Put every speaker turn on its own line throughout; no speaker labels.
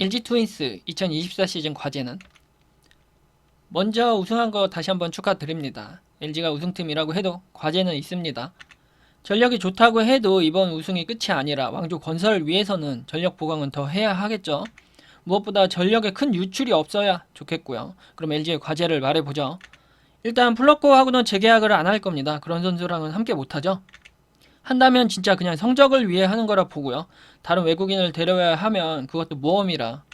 LG 트윈스 2024 시즌 과제는 먼저 우승한 거 다시 한번 축하드립니다. LG가 우승팀이라고 해도 과제는 있습니다. 전력이 좋다고 해도 이번 우승이 끝이 아니라 왕조 건설을 위해서는 전력 보강은 더 해야 하겠죠. 무엇보다 전력에 큰 유출이 없어야 좋겠고요. 그럼 LG의 과제를 말해보죠. 일단 플러코하고는 재계약을 안 할 겁니다. 그런 선수랑은 함께 못하죠. 한다면 진짜 그냥 성적을 위해 하는 거라 보고요. 다른 외국인을 데려와야 하면 그것도 모험이라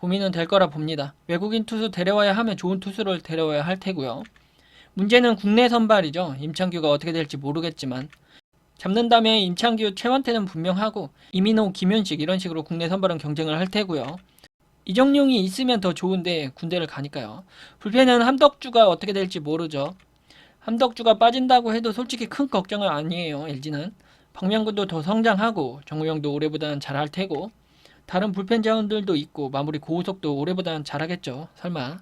고민은 될 거라 봅니다. 외국인 투수 데려와야 하면 좋은 투수를 데려와야 할 테고요. 문제는 국내 선발이죠. 임창규가 어떻게 될지 모르겠지만 잡는다면 임창규, 최원태는 분명하고 이민호, 김현식 이런 식으로 국내 선발은 경쟁을 할 테고요. 이정용이 있으면 더 좋은데 군대를 가니까요. 불펜은 함덕주가 어떻게 될지 모르죠. 함덕주가 빠진다고 해도 솔직히 큰 걱정은 아니에요. LG는 박명근도 더 성장하고 정우영도 올해보다는 잘할 테고 다른 불펜 자원들도 있고 마무리 고우석도 올해보다는 잘하겠죠. 설마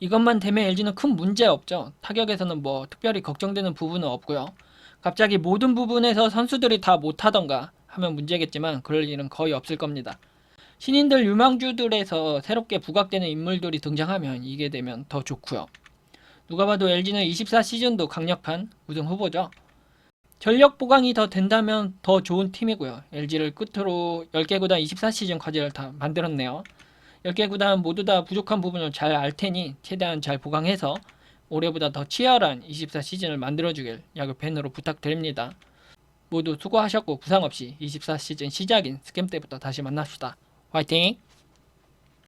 이것만 되면 LG는 큰 문제 없죠. 타격에서는 뭐 특별히 걱정되는 부분은 없고요. 갑자기 모든 부분에서 선수들이 다 못하던가 하면 문제겠지만 그럴 일은 거의 없을 겁니다. 신인들 유망주들에서 새롭게 부각되는 인물들이 등장하면 이게 되면 더 좋고요. 누가 봐도 LG는 24 시즌도 강력한 우승 후보죠. 전력 보강이 더 된다면 더 좋은 팀이고요. LG를 끝으로 10개 구단 24 시즌 과제를 다 만들었네요. 10개 구단 모두 다 부족한 부분을 잘 알 테니 최대한 잘 보강해서 올해보다 더 치열한 24 시즌을 만들어주길 야구 팬으로 부탁드립니다. 모두 수고하셨고 부상 없이 24 시즌 시작인 스캠 때부터 다시 만납시다. 화이팅!